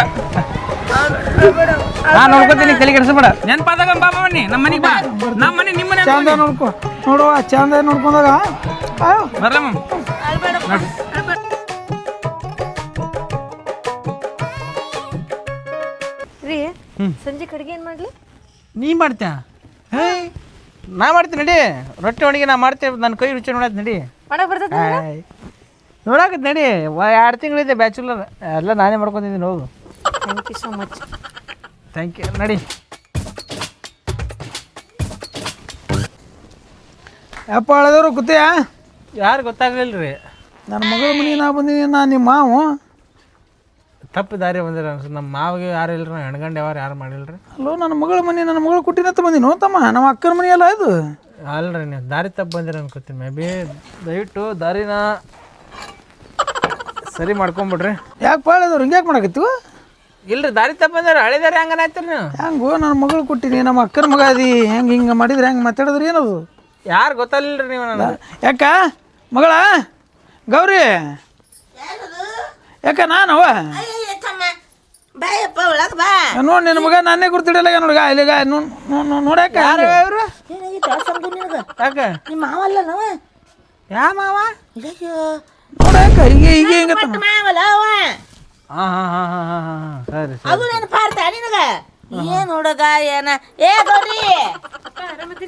ನಾ ನೋಡ್ಕೊತೀನಿ ತಲೆ ಕೆಡಿಸ್ಬೇಡ. ನೆನಪಾದಾಗ ಬಾ ಬನ್ನಿ ನಮ್ಮ ಮನೆಗೆ ಬಾ. ನಮ್ಮ ಮನೆ ನಿಮ್ಮ ಮನೆ ಚಂದ ನೋಡ್ಕೊ. ನೋಡುವ ಚಂದ ನೋಡ್ಕೊಂಡಾಗ ಬರ್ಲ ಮಮ್ಮ ರೀ ಸಂಜೆ ಕಡೆಗೆ ಏನು ಮಾಡ್ಲಿ? ನೀ ಮಾಡ್ತ್ಯಾ? ಹೇ ನಾ ಮಾಡ್ತೀನಿ ನಡಿ. ರೊಟ್ಟಿ ಒಣಗಿ ನಾ ಮಾಡ್ತೇವೆ ನನ್ನ ಕೈ ರುಚಿ ನೋಡತ್ ನಡಿ. ಮಾಡಕ್ ಬರ್ತದ ನೋಡಾಕತ್ ನಡಿ. ಎರಡು ತಿಂಗಳಿದೆ ಬ್ಯಾಚುಲರ್. ಎಲ್ಲ ನಾನೇ ಮಾಡ್ಕೊಂಡಿದ್ದೀನಿ ಹೋಗು. Thank you so much thank you ನಡಿ. ಯಪ್ಪ ಹಳದವ್ರು ಕೂತಿಯಾ? ಯಾರು ಗೊತ್ತಾಗಲಿಲ್ಲ ರೀ ನನ್ನ ಮಗಳ ಮನೆ ನಾ ಬಂದೀನಿ ನಾ ನಿಮ್ಮ ಮಾವು. ತಪ್ಪು ದಾರಿ ಬಂದಿರ ಅನ್ಸುತ್ತೆ. ನಮ್ಮ ಮಾವಿಗೆ ಯಾರು ಇಲ್ರಿ ನಾವು ಹೆಣ್ಗಂಡು ಯಾರು ಯಾರು ಮಾಡಿಲ್ಲ ರೀ ಅಲ್ಲೋ ನನ್ನ ಮಗಳ ಮನೆ ನನ್ನ ಮಗಳು ಕೊಟ್ಟಿನಂತ ಬಂದಿನೋ ತಮ್ಮ? ನಮ್ಮ ಅಕ್ಕನ ಮನೆ ಅಲ್ಲ ಇದು? ಅಲ್ರಿ ನೀವು ದಾರಿ ತಪ್ಪು ಬಂದಿರ ಅನ್ಕೋತೀನಿ. ಮೇ ಬಿ ದಯವಿಟ್ಟು ದಾರಿನ ಸರಿ ಮಾಡ್ಕೊಂಬಿಡ್ರಿ. ಯಾಕೆ ಪಾಳದವ್ರು ಹಿಂಗ್ಯಾಕೆ ಮಾಡಕತ್ತೀವ? ಇಲ್ರಿ ದಾರಿ ತಪ್ಪಂದ್ರೆ ಬಂದಿರ ಹಳೆ ದಾರಿ ಹಂಗನ ಆಯ್ತು ನೀವು? ಹೆಂಗೋ ನನ್ನ ಮಗಳು ಕೊಟ್ಟಿನಿ ನಮ್ಮ ಅಕ್ಕನ ಮಗ ಅದಿ ಹೆಂಗೆ ಹಿಂಗೆ ಮಾಡಿದ್ರೆ ಹೆಂಗೆ ಮಾತಾಡಿದ್ರಿ ಏನದು? ಯಾರು ಗೊತ್ತಲ್ಲ ನೀವು ನನ್ನ ಯಾಕ? ಮಗಳ? ಗೌರಿ? ಯಾಕ ನಾನು? ಬಾ. ನೋಡಿ ನಿನ್ನ ಮಗ ನಾನೇ ಗುರ್ತಿಡಲ್ಲ ನೋಡ್ಗ ಇಲ್ಲಿಗ ನೋಡ್ಯಾಕ ಏನಾಗಿತ್ತು ಇವರು? ಯಾಕ? ನಿಮ್ಮ ಮಾವಲ್ಲ ನಾವ ಯಾ ಮಾವ? ನೋಡ್ಯಾಕ ಹೀಗೆ ಹೀಗೆ ಹಿಂಗೆ ಮಾವಲ್ಲ ಅವ. ಹಾಂ ಹಾಂ ಹಾಂ ಹಾಂ ಹಾಂ ಹಾಂ ಸರಿ ಸರಿ. ಅದು ನೆನಪಾರ್ತ ನಿನಗ? ಏನ್ ಹುಡುಗ ಏನ? ಏ ಗೌರಿ!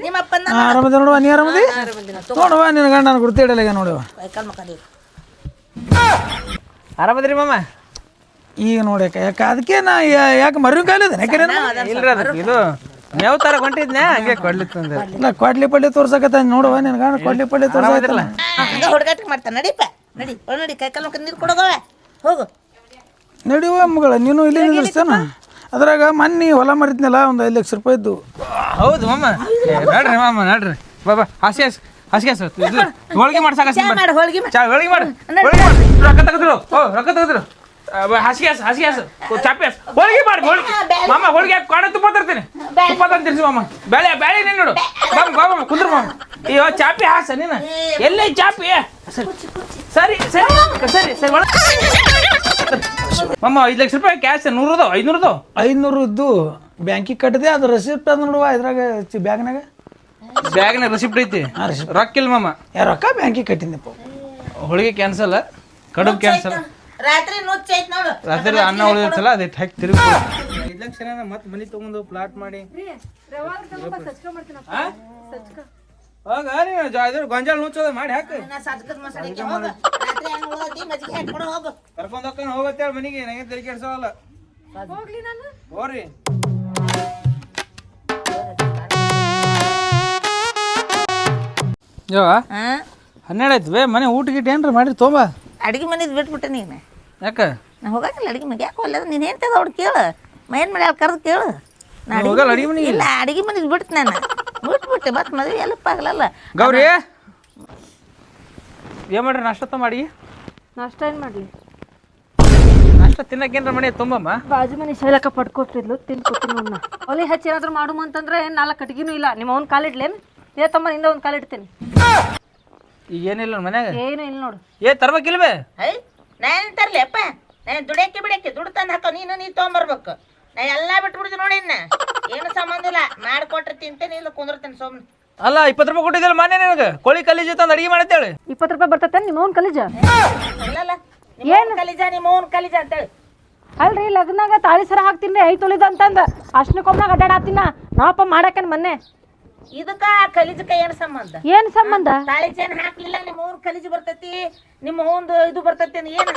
ನಿಮ್ಮಪ್ಪ ಆರಾಮದ ನೋಡುವ ನೀ ಆರಾಮದಿ? ನೋಡುವ ನಿನ್ನ ಗಂಡ ನಾನು ಗುರ್ತಿಡಲ್ಲ ಈಗ ನೋಡುವ. ಕೈಕಾಲ್ ಮಕ್ಕ ನೀವು ಆರಾಮದ್ರಿ ಮಾಮ? ಈಗ ನೋಡಿ ಯಾಕೆ ಯಾಕೆ ಅದಕ್ಕೆ ನಾ ಯಾ- ಯಾಕೆ ಮರುವಿನ ಕಾಯಿಲೆ ಇದೆ ಯಾಕೆ ಇಲ್ರಿ ಅದು ಇದು ಮೇವ್ ತರ ಹೊಂಟಿದ್ನೆ ಹಂಗೆ ಕೊಡ್ಲಿತ್ತು ಅಂದ್ರೆ ಇಲ್ಲ ಕೊಡ್ಲಿ ಪಡ್ಲಿ ತೋರ್ಸಕತ್ತ ನೋಡುವ ನಿನ್ನ ಗಂಡ ಕೊಡ್ಲಿ ಪಡ್ಲಿ ತೋರ್ಸಕತ್ತಲ್ಲ ಹಂಗ ಹುಡುಗಾಟ ಮಾಡ್ತಾನ. ನಡಿಪ. ನಡಿ ಒಳ ನಡಿ ಕೈಕಾಲ್ ಮಕ್ಕ ನೀರು ಕೊಡೋಗವ. ಹೋಗು. ನಡಿವ ಮಗಳ ನೀನು ಇಲ್ಲಿ ನಿಲ್ಲಿಸ್ತಾನ ಅದ್ರಾಗ ಮೊನ್ನೆ ಹೊಲ ಮಾಡಿದ್ನಲ್ಲ ಒಂದು ಐದು ಲಕ್ಷ ರೂಪಾಯಿ ಇದ್ದು. ಹೌದು ಮಮ್ಮ ನಡ್ರಿ ಮಾಮ ನಡ್ರಿ. ಬಾಬಾ ಹಾಸಿಗೆ ಹಾಸಿಗೆ ಸರ್ ಹೋಳಿಗೆ ಮಾಡ್ಸಾಕ ಹೋಳ್ಗಿ ಮಾಡು. ಚಾ ಹೋಳಿಗೆ ಮಾಡಿ. ಹೋಳಿಗೆ ಮಾಡು. ರೊಕ್ಕ ತೆಗೆದ್ರು ಓ ರೊಕ್ಕ ತೆಗೆದ್ರು ಹಾಸಿಗೆ ಹಾಸು ಹಾಸಿಗೆ ಹಾಸು ಚಾಪಿ ಹಾಸು. ಹೋಳಿಗೆ ಮಾಡಿ ಹೋಳಿಗೆ. ಮಾಮ ಹೋಳಿಗೆ ಹಾಕಿ ಕಾಣ ತುಪ್ಪ ತರ್ತೀನಿ. ತುಪ್ಪ ತಂದು ತಿರ್ಸಿ ಮಾಮ. ಬೇಳೆ ಬೇಳೆ ನೀನು ನೋಡು. ಬಾಮ ಬಾಮ ಕುಂದ್ರು ಮಾಮ. ಅಯ್ಯೋ ಚಾಪಿ ಹಾಸ ನೀನು. ಎಲ್ಲೇ ಚಾಪಿ? ಸರಿ ಸರಿ ಸರಿ ಸರಿ ಒಳ ಮಾಮ ಐದು ಲಕ್ಷ ರೂಪಾಯಿ ಕ್ಯಾಶ್ ನೂರದು ಐನೂರದು? ಐನೂರು ಇದ್ದು ಬ್ಯಾಂಕಿಗೆ ಕಟ್ಟಿದೆ ಅದು ರೆಸಿಪ್ಟ್ ಅದ ನೋಡುವ ಇದ್ರಾಗ ಬ್ಯಾಗ್ನಾಗ ಬ್ಯಾಗ್ನಾಗ ರೆಸಿಪ್ಟ್ ಐತಿ? ರೊಕ್ಕ ಇಲ್ಲ ಮಮ್ಮ ಯಾ ರೊಕ್ಕ ಬ್ಯಾಂಕಿಗೆ ಕಟ್ಟಿದ್ದೆಪ್ಪ ಹೋಳಿಗೆ ಕ್ಯಾನ್ಸಲ್ ಕಡುಬು ಕ್ಯಾನ್ಸಲ್ ರಾತ್ರಿ ರಾತ್ರಿ ಅನ್ನ ಉಳಿದಿರ್ತಲ್ಲ ಅದೇ ಹಾಕಿ ತಿರುಗಿ. ಐದು ಲಕ್ಷ ಮತ್ತೆ ಮನಿ ತಗೊಂಡು ಪ್ಲಾಟ್ ಮಾಡಿ. ಹೋಗ ನೀವು ಜಾ- ಇದು ಗೊಂಜಾಳ ನುಚ್ಚೋದ ಮಾಡಿ ಹಾಕಿ. ಕರ್ಕೊಂಡ್ ಹೋಗ್ತಾನ ಹೋಗತ್ತೇಳ ಮನೆಗೆ ನಂಗೆ ತಲೆ ಕೆಡ್ಸೋಲ್ಲ ಹೋಗ್ರಿ. ಯೋ ಹಾ ಹನ್ನೆರಡು ಆಯ್ತು ಬೇ ಮನೆ ಊಟ ಗೀಟ ಏನ್ರಿ ಮಾಡಿರಿ ತೊಂಬ ಅಡಿಗೆ ಮನೆದು ಬಿಟ್ಬಿಟ್ಟೆ ನೀನು. ಯಾಕ? ನಾ ಹೋಗಂಗಿಲ್ಲ ಅಡಿಗೆ ಮನೆ ಯಾಕೆ ಹೋಗಲ್ಲ ನೀನು ಏನು ಅವ್ರು ಕೇಳು. ಮೈನ್ ಮನೆ ಅಲ್ಲಿ ಕರೆದು ಕೇಳು. ನಾ ಹೋಗಲ್ಲ ಅಡಿಗೆ ಮನೆಗೆ? ಇಲ್ಲ ಅಡಿಗೆ ಮನೆದು ಬಿಡ್ತು ನಾನು. ಬಿಟ್ಬಿಟ್ಟೆ ಮತ್ತೆ ಮದುವೆ ಎಲ್ಪ್ ಆಗಲ್ಲ ಗೌರಿ? ಏನು ಮಾಡ್ರಿ ನಾಷ್ಟ ಮಾಡಿ ನಾಷ್ಟ ಏನು ಮಾಡಲಿ? ನಾಷ್ಟ ತಿನ್ನಕ್ಕೇನ್ರ ಮನೆ ತುಂಬಮ್ಮ? ಬಾಜು ಮನೆ ಶೈಲಕ್ಕ ಪಡ್ಕೊಟ್ಟಿದ್ಲು ತಿನ್ಕೊತೀನಿ ಕೊಟ್ಟಿನ ಒಲೆ ಹಚ್ಚಿ ಏನಾದ್ರು ಮಾಡು ಅಂತಂದ್ರೆ ಏನು ನಾಲ್ಕು ಕಟ್ಗಿನೂ ಇಲ್ಲ. ನಿಮ್ಮ ಅವ್ನ ಕಾಲಿಡ್ಲೇನು ಏ ತಮ್ಮ ನಿಂದ ಒಂದು ಕಾಲಿಡ್ತೀನಿ ಈಗ ಏನಿಲ್ಲ ಮನ್ಯಾಗ? ಏನು ಇಲ್ಲ ನೋಡು. ಏ ತರ್ಬೇಕಿಲ್ವೇ? ಐ ನಾನು ತರ್ಲಿ ಅಪ್ಪ. ನಾನು ದುಡಿಯಕ್ಕೆ ಬಿಡಕ್ಕೆ ದುಡ್ಡು ತಂದು ಹಾಕೋ ನೀನು ನೀ ತೊಗೊಂಬರ್ಬೇಕು. ನಾ ಎಲ್ಲ ಬಿಟ್ಬಿಡ್ತೀನಿ ನೋಡಿ ಇನ್ನ. ಏನು ಸಂಬಂಧ ಇಲ್ಲ. ಮಾಡಿಕೊಟ್ರೆ ತಿಂತೇನೆ ಇಲ್ಲ ಕುಂದಿರ್ತೇನೆ ಸುಮ್ಮನೆ ಅಲ್ಲ ಇಪ್ಪತ್ತು ರೂಪಾಯಿ ಕೊಟ್ಟಿದ್ದಿಲ್ಲ ಮನೆ ನಿನಗೆ? ಕೋಳಿ ಕಲೀಜ್ ತಂದು ಅಡಿಗೆ ಮಾಡತ್ತೇಳಿ? ಇಪ್ಪತ್ತು ರೂಪಾಯಿ ಬರ್ತೈತೆ ನಿಮ್ಮ ಅವ್ನ ಕಲಿಜ ಅಲ್ಲಲ್ಲ ನಿಮ್ಮ ಕಲಿಜ ನಿಮ್ಮ ಅವ್ನ ಕಲಿಜ ಅಂತೇಳಿ. ಅಲ್ರಿ ಲಗ್ನಾಗ ತಾಳಿ ಸರ ಹಾಕ್ತೀನಿ ಐ ತೊಳಿದ ಅಂತಂದ. ಅಷ್ಟಕ್ಕೊಮ್ನಾಗ ಅಡ್ಡಾಡತ್ತೀನ ನಾವಪ್ಪ ಮಾಡಕನ್ ಮೊನ್ನೆ? ಇದಕ್ಕ ಕಲಿಜಕ್ಕ ಏನು ಸಂಬಂಧ? ಏನು ಸಂಬಂಧ? ತಾಳಿ ಚೇನ್ ಹಾಕ್ಲಿಲ್ಲ ನಿಮ್ಮ ಅವ್ನ ಕಲಿಜ ಬರ್ತೈತಿ ನಿಮ್ಮ ಓನ್ದು ಇದು ಬರ್ತೈತಿ ಏನು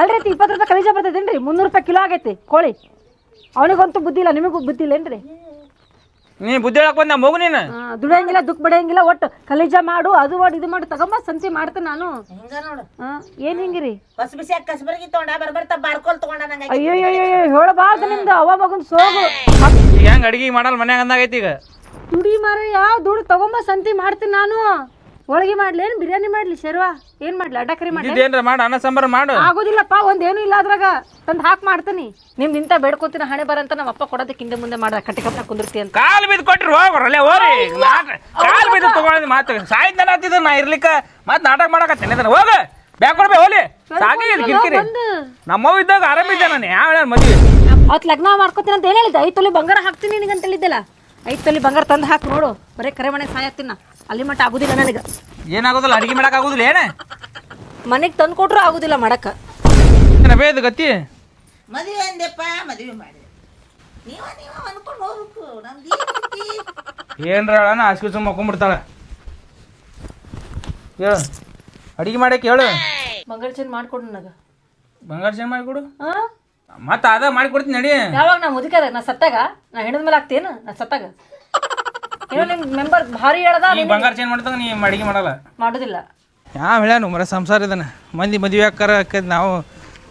ಅಲ್ರಿ ಇಪ್ಪತ್ತು ರೂಪಾಯಿ ಕಲಿಜ ಬರ್ತೈತೇನ್ರಿ? ಮುನ್ನೂರು ರೂಪಾಯಿ ಕಿಲೋ ಆಗೈತಿ ಕೋಳಿ. ಅವನಿಗಂತೂ ಬುದ್ಧಿ ಇಲ್ಲ ನಿಮಗೂ ಬುದ್ಧಿ ಇಲ್ಲೇನ್ರಿ ನೀ ಬುದ್ಧಿ ಹೇಳಕ್ ಬಂದ ಮಗು ನೀನು? ಆ, ದುಡಿಯಂಗಿಲ್ಲ ದುಃಖ ಬಡಿಯಂಗಿಲ್ಲ ಒಟ್ಟು ಕಲಿಜ ಮಾಡು ಅದು ಮಾಡು ಇದು ಮಾಡು ತಗೊಂಬ ಸಂತಿ ಮಾಡ್ತೇನೆ ನಾನು. ಹಿಂಗ ನೋಡು? ಆ, ಏನ್ ಹಿಂಗಿರಿ? ಹೊಸ ಕಸಬರ್ಗಿ ತೊಗೊಂಡ ಬರ್ಬರ್ತಾ ಬಾರ್ಕೋಲ್ ತೊಗೊಂಡ ನಂಗೆ ಅಯ್ಯೋ ಹೇಳಬಾರ್ದು ನಿಮ್ದು ಅವ ಮಗನ್ ಸೋಗು. ಈಗ ಹೆಂಗ್ ಅಡಿಗೆ ಮಾಡಲ್ಲ ಮನ್ಯಾಗ ಅಂದಾಗೈತಿ ಈಗ? ದುಡಿ ಮಾರ ಯಾವ ದುಡ್ಡು ತಗೊಂಬ ಸಂತಿ ಮಾಡ್ತೀನಿ ನಾನು. ಹೋಳಿಗೆ ಮಾಡ್ಲಿ ಏನ್ ಬಿರಿಯಾನಿ ಮಾಡ್ಲಿ ಶರ್ವಾ? ಏನ್ ಮಾಡ್ಲಿ ಅಡಕರಿ ಮಾಡ್ಲಿ? ಇದೇನ್ರ ಮಾಡು ಅನ್ನ ಸಾಂಬಾರ್ ಮಾಡು. ಆಗೋದಿಲ್ಲಪ್ಪ ಒಂದೇನು ಇಲ್ಲ ಅದ್ರಾಗ. ತಂದ್ ಹಾಕ್ ಮಾಡ್ತೀನಿ. ನಿಮ್ ನಿಂತ ಬೇಡ್ಕೊತೀನಿ ಹಣೆ ಬರಂತ ನಮ್ಮ ಅಪ್ಪ ಕೊಡೋದಕ್ಕೆ ಹಿಂದೆ ಮುಂದೆ ಮಾಡ ಕಟ್ಟಿ ಕಪ್ಪ ಕುಂದಿರ್ತಿ ಅಂತ. ಕಾಲ್ ಬಿದ್ದು ಕೊಟ್ರಿ ಹೋಗ್ರಲ್ಲೇ ಹೋರಿ. ಕಾಲ್ ಬಿದ್ದು ತಗೊಳ್ಳೋದು ಮಾತು ಸಾಯ್ತು ನಾತಿದ್ರು ನಾ ಇರ್ಲಿಕ್ಕ ಮತ್ತೆ ನಾಟಕ ಮಾಡಕತ್ತೇನೆ ಅದನ್ನ ಹೋಗ. ಬ್ಯಾಕ್ ಕೊಡ್ಬೇ ಹೋಲಿ ಸಾಗಿ ಕಿರಿಕಿರಿ. ನಮ್ಮವ್ ಇದ್ದಾಗ ಆರಾಮಿದ್ದೆ ನಾನು ಯಾವ ಮದ್ವೆ? ಅವತ್ ಲಗ್ನ ಮಾಡ್ಕೋತೀನಿ ಅಂತ ಏನ್ ಹೇಳಿದ್ದೆ? ಐದು ತೊಲಿ ಬಂಗಾರ ಹಾಕ್ತೀನಿ ನಿನಗೆ ಅಂತ ಹೇಳಿದ್ದಲ್ಲ ಐದು ತೊಲಿ ಬಂಗಾರ ತಂದು ಹಾಕಿ ನೋಡು ಬರೀ ಕರೆ ಮನೆ ಸಾಯತ್ತಿನ. ಅಲ್ಲಿ ಮಟ್ಟ ಆಗುದಿಲ್ಲ ನನಗೆ. ಏನಾಗೋದಿಲ್ಲ? ಅಡಿಗೆ ಮಾಡಕ್ ಆಗುದಿಲ್ಲ ಏನ? ಮನೆಗೆ ತಂದು ಕೊಟ್ರು ಆಗುದಿಲ್ಲ ಮಾಡಕ್ಕ. ಬೇದ ಗತಿ? ಮದುವೆ ಅಂದೆಪ್ಪ ಮದುವೆ ಮಾಡಿ ನೀವ ನೀವ ಅನ್ಕೊಂಡು ಹೋಗ್ಬೇಕು. ನಮ್ದು ಏನ್ರ ಹೇಳಣ? ಆಸ್ಕಿ ಸುಮ್ಮ ಮಕ್ಕೊಂಡ್ಬಿಡ್ತಾಳೆ ಹೇಳು. ಅಡಿಗೆ ಮಾಡಕ್ಕೆ ಹೇಳು. ಮಂಗಳ ಚಂದ ಮಾಡ್ಕೊಡು ನನಗೆ. ಬಂಗಾರ ಚೇಂಜ್ ಮಾಡಿಕೊಡು. ಹಾ? ಮತ್ತೆ ಅದ ಮಾಡಿಕೊಡ್ತೀನಿ ನಡಿ. ಯಾವಾಗ ನಾ ಮುದುಕದ ನಾ ಸತ್ತಾಗ? ನಾ ಹೆಣದ ಮೇಲೆ ಆಗ್ತೇನು ನಾ ಸತ್ತಾಗ? ಏನೋ ನಿಮ್ ಮೆಂಬರ್ ಭಾರಿ ಹೇಳದ ನೀ ಬಂಗಾರ ಚೇಂಜ್ ಮಾಡ್ತಂಗ ನೀ ಅಡಿಗೆ ಮಾಡಲ್ಲ? ಮಾಡೋದಿಲ್ಲ. ಯಾವ ಹೇಳ್ಯಾನು ಮರ ಸಂಸಾರ ಇದನ್ನ ಮಂದಿ ಮದುವೆ ಆಕಾರ ನಾವು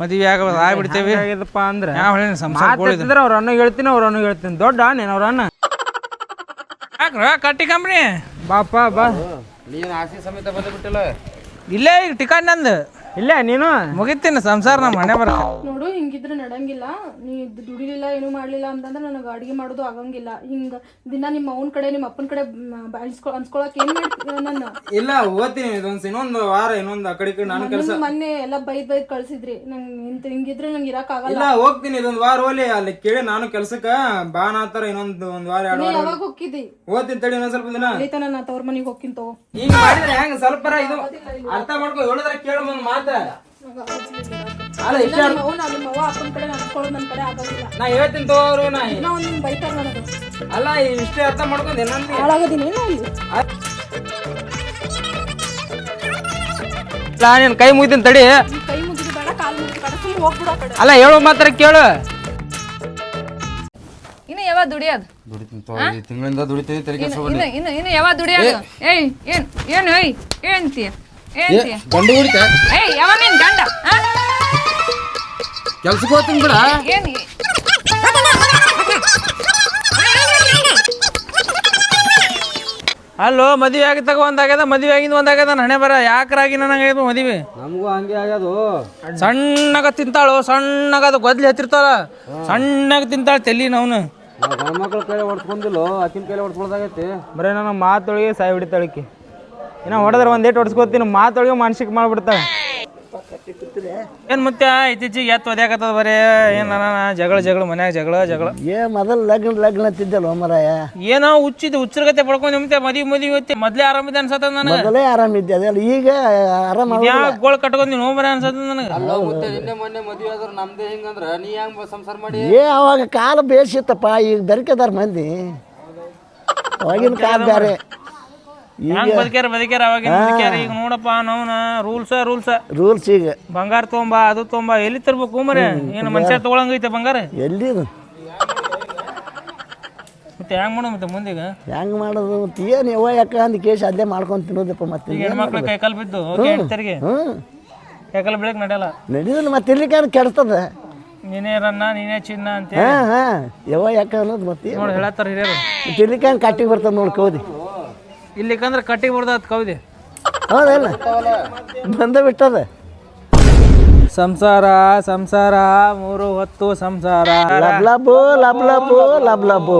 ಮದುವೆ ಆಗ ಆಗ್ಬಿಡ್ತೇವೆ. ಆಗಿದಪ್ಪ ಅಂದ್ರೆ ಯಾವ ಹೇಳ್ಯಾನ ಸಂಸಾರ ಮಾತಾಡ್ತಿದ್ರೆ ಅವ್ರ ಅಣ್ಣ ಹೇಳ್ತೀನಿ ಅವ್ರ ಅಣ್ಣ ಹೇಳ್ತೀನಿ. ದೊಡ್ಡ ನೀನು ಅವ್ರ ಅಣ್ಣ. ಯಾಕ್ರ ಕಟ್ಟಿ ಕಂಪ್ನಿ ಬಾಪ ಬಾ. ನೀನು ಆಸೆ ಸಮೇತ ಬಂದ್ಬಿಟ್ಟಿಲ್ಲ. ಇಲ್ಲೇ ಈಗ ಟಿಕಾಣ್ ನಂದು. ಇಲ್ಲೇ ನೀನು? ಮುಗಿತೀನಿ ಸಂಸಾರ ನಮ್ಮ ಮನೆ ಬರ್ಕ. ನೋಡು ಹಿಂಗಿದ್ರೆ ನಡಂಗಿಲ್ಲ. ನೀ ಇದ್ ದುಡಿಲಿಲ್ಲ ಏನು ಮಾಡ್ಲಿಲ್ಲ ಅಂತಂದ್ರೆ ನನಗೆ ಅಡಿಗೆ ಮಾಡೋದು ಆಗಂಗಿಲ್ಲ. ಹಿಂಗ ದಿನ ನಿಮ್ಮ ಅವನ ಕಡೆ ನಿಮ್ಮ ಅಪ್ಪನ ಕಡೆ ಅನ್ಸ್ಕೊ ಅನ್ಸ್ಕೊಳಕ್ ಏನ್ ಮಾಡ್ತೀನಿ ನನ್ನ? ಇಲ್ಲ ಓದ್ತೀನಿ ಇದೊಂದ್ ಇನ್ನೊಂದು ವಾರ ಇನ್ನೊಂದು ಆ ಕಡೆ ಈ ಕಡೆ ನಾನು ಕೆಲಸ. ಮೊನ್ನೆ- ಮೊನ್ನೆ ಎಲ್ಲ ಬೈದ್ ಬೈದ್ ಕಳ್ಸಿದ್ರಿ. ನಂಗೆ ಇಂತ ಹಿಂಗಿದ್ರೆ ನಂಗೆ ಇರಕ್ ಆಗಲ್ಲ. ಇಲ್ಲ ಹೋಗ್ತೀನಿ ಇದೊಂದ್ ವಾರ ಹೋಲಿ ಅಲ್ಲಿ ಕೇಳಿ ನಾನು ಕೆಲ್ಸಕ್ಕ ಬಾನ ಆತರ ಇನ್ನೊಂದ್ ಒಂದ್ ವಾರ ಎರಡು ನೀ ವಾರ ಯಾವಾಗ ಹೋಗಿದ್ದಿ ಓದ್ತೀನಿ ತಡಿ ಇನ್ನೊಂದ್ ಸ್ವಲ್ಪ ದಿನ. ಅಲ್ಲಿ ತನ ನಾ ತವ್ರ ಮನೆಗೆ ಹೋಗ್ತೀನಿ ತಗೋ. ಹಿಂಗ್ ಮಾಡಿದ್ರೆ ಹೆಂಗ್? ಸ್ವಲ್ಪ ಇದು ಅರ್ಥ ಮಾಡ್ಕೊ ಹೇಳಿದ್ರೆ ಕೇಳ ಒಂದ್ ಮಾತ ಅಲ್ಲ ಇಷ್ಟ ನಮ್ಮ ಅವ್ವ ನಿಮ್ಮ ಅವ್ವ ಅಪ್ಪನ ಕಡೆ ಅನ್ಸ್ಕೊಳ್ಳೋದು ನನ್ನ ಕಡೆ ಆಗೋದಿಲ್ಲ. ನಾ ಹೇಳ್ತೀನಿ ತೋರು ನಾ ನಾ ಒಂದು ಬೈತಾರ ನನಗೆ ಅಲ್ಲ ಇಷ್ಟೇ ಅರ್ಥ ಮಾಡ್ಕೊಂಡೆ ನಂದು ಹಾಳಾಗೋದಿನಿ ಏನೋ ಇಲ್ಲಿ ಅಲ್ಲ ನೀನು ಕೈ ಏನ್ ತಡಿ. ಏನ್ ಕೈ ಮುಗಿದು ಬೇಡ ಕಾಲು ಮುಗಿದು ಬೇಡ ಸುಮ್ಮನೆ ಹೋಗ್ಬಿಡು ಆ ಕಡೆ. ಅಲ್ಲ ಹೇಳೋ ಮಾತ್ರ ಕೇಳು. ಇನ್ನು ಯಾವಾಗ ದುಡಿಯೋದು? ದುಡಿತೀನಿ ತೋರಿ ಈ ತಿಂಗಳಿಂದ ದುಡಿತೀನಿ ಏನ್ ಇನ್ನು ಕೆಲಸ ಇನ್ನು ಇನ್ನು ಇನ್ನು ಯಾವಾಗ ದುಡಿಯೋದು? ಏಯ್ ಏನ್ ಏನು ಏಯ್ ಏನಂತೀಯ ಏನಂತೀಯ ಗಂಡು ಹೊಡಿತ? ಏಯ್ ಯಾವ ನಿನ್ ಗಂಡ? ಆ? ಕೆಲ್ಸಕ್ಕೆ ಹೋಗ್ತೀನಿ ಬಿಡ. ಏನ್ ಅಲ್ಲೋ ಮದುವೆ ಆಗಿ ತಗೋ ಒಂದಾಗ್ಯದ ಮದುವೆ ಆಗಿಂದ ಒಂದಾಗ್ಯದ ಹಣೆ ಬರ. ಯಾಕ್ರಾಗಿ ನನಗಾಗ್ಯದ ಮದುವೆ? ನಮಗೂ ಹಂಗೆ ಆಗ್ಯದು. ಸಣ್ಣಗ ತಿಂತಾಳು ಅದು ಗೊದ್ಲಿ ಹತ್ತಿರ್ತಾಳ? ಸಣ್ಣಗ ತಿಂತಾಳ ತೆಲ್ಲಿ ನವ್ನು ನಾವು ಗಂಡು ಕೈ ಕೈಲಿ ಹೊಡ್ಸ್ಕೊಂಡಿಲ್ಲ ಆಕಿನ ಕೈಲಿ ಹೊಡ್ಸ್ಕೊಳ್ದಾಗೈತಿ. ಬರೀ ನನ್ನ ಮಾತೊಳಗೆ ಸಾಯಿ ಹಿಡಿತಾಳಕಿ ಇನ್ನ ಹೊಡೆದ್ರೆ ಒಂದೇಟ್ ಹೊಡ್ಸ್ಕೊತೀನಿ ಮಾತೊಳಗೆ ಮಾನಸಿಕ ಮಾಡ್ಬಿಡ್ತಾವೆ ಏನ್ ಮತ್ತೆ ಇತ್ತೀಚಿಗೆ ಎತ್ತು ಒದ್ಯಾಕತ್ತದ ಬರೇ ಏನ್ ಜಗಳ ಜಗಳ ಮನ್ಯಾಗ ಜಗಳ ಜಗಳ. ಏ ಮೊದಲು ಲಗ್ನ ಲಗ್ನ ಅಂತಿದ್ದಲ್ಲ ಮರಾಯ ಏನೋ ಹುಚ್ಚಿದ ಹುಚ್ಚರ್ಗತೆ ಪಡ್ಕೊಂಡು ನಿಮ್ತೆ ಮದಿ ಮದಿ ಇವತ್ತೆ ಮೊದ್ಲೇ ಆರಾಮಿದೆ ಅನ್ಸತ್ತ ನನಗೆ. ಮೊದಲೇ ಆರಾಮಿದ್ದೆ ಅದೆಲ್ಲ ಈಗ ಆರಾಮ ಯಾವ ಗೋಳ್ ಕಟ್ಕೊಂಡಿ ನೋಬರ ಅನ್ಸತ್ತ ನನಗೆ? ಅಲ್ಲ ಮುತ್ತೆ ನಿನ್ನೆ ಮೊನ್ನೆ ಮದುವೆ ಆದ್ರೆ ನಮ್ದೇ ಹಿಂಗಂದ್ರ ನೀ ಹೆಂಗ್ ಸಂಸಾರ ಮಾಡಿ? ಏ ಅವಾಗ ಕಾಲ ಬೇಸಿತ್ತಪ್ಪ ಈಗ ಬೆರಕೆದಾರ ಮಂದಿ. ಅವಾಗಿನ ಕಾಲ ಬೇರೆ ಹೆಂಗ್ ಬದುಕ್ಯಾರ ಬದುಕ್ಯಾರ ಬದುಕ್ಯಾರ? ಈಗ ನೋಡಪ್ಪ ನಾವ್ನ ರೂಲ್ಸ ರೂಲ್ಸ. ರೂಲ್ಸ್ ಈಗ. ಬಂಗಾರ ತೊಗೊಂಬ ಅದು ತುಂಬಾ ಎಲ್ಲಿ ತರ್ಬೇಕು ಮರೆ? ಏನು ಮನುಷ್ಯ ತಗೊಳಂಗೈತೆ ಬಂಗಾರ? ಎಲ್ಲಿ ಮತ್ತೆ ಹೆಂಗ್ ಮಾಡೋ ಮತ್ತೆ ಮುಂದೀಗ? ಹೆಂಗ್ ಮಾಡೋದು? ಮತ್ತೆ ಏನು ಯವ್ವ ಯಾಕ ಅಂದ್ ಕೇಸ್ ಅದೇ ಮಾಡ್ಕೊಂಡ್ ತಿನ್ನೋದಪ್ಪ ಮತ್ತೆ? ಈಗ ಹೆಣ್ಮಕ್ಳು ಕೈ ಕಾಲು ಬಿದ್ದು ಓಕೆ ತೆರಿಗೆ ಹ್ಞೂ ಕೈ ಕಾಲು ಬೆಳಕ್ ನಡೆಯಲ್ಲ? ನಡೀದಿಲ್ಲ ಮತ್ತೆ ಇರ್ಲಿಕ್ಕೆ ಕೆಡ್ತದ ನೀನೇ ರನ್ನ ನೀನೇ ಚಿನ್ನ ಅಂತ ಹಾ ಹಾಂ. ಯವ್ವ ಯಾಕ ಅನ್ನೋದು ಮತ್ತೆ ನೋಡಿ ಹೇಳತ್ತಾರ ಹಿರಿಯರು. ತಿರ್ಲಿಕ್ಕೆ ಕಟ್ಟಿಗೆ ಬರ್ತದೆ ನೋಡ್ಕೋದಿ ಕೌದಿ? ಇಲ್ಲಿಕಂದ್ರೆ ಕಟ್ಟಿಗೆ ಬಿಡ್ದತ್ ಕೌದಿ ಹೌದಲ್ಲ ಬಂದ ಬಿಟ್ಟದ. ಸಂಸಾರ ಸಂಸಾರ ಮೂರು ಹೊತ್ತು ಸಂಸಾರ. ಲಬ್ ಲಬು ಲಬ್ ಲಬು ಲಬ್ ಲಬು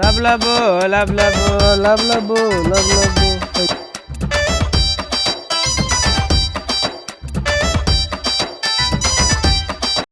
ಲಬ್ ಲಬು ಲಬ್ ಲಬು ಲಬ್ ಲಬು ಲಬ್ ಲಬು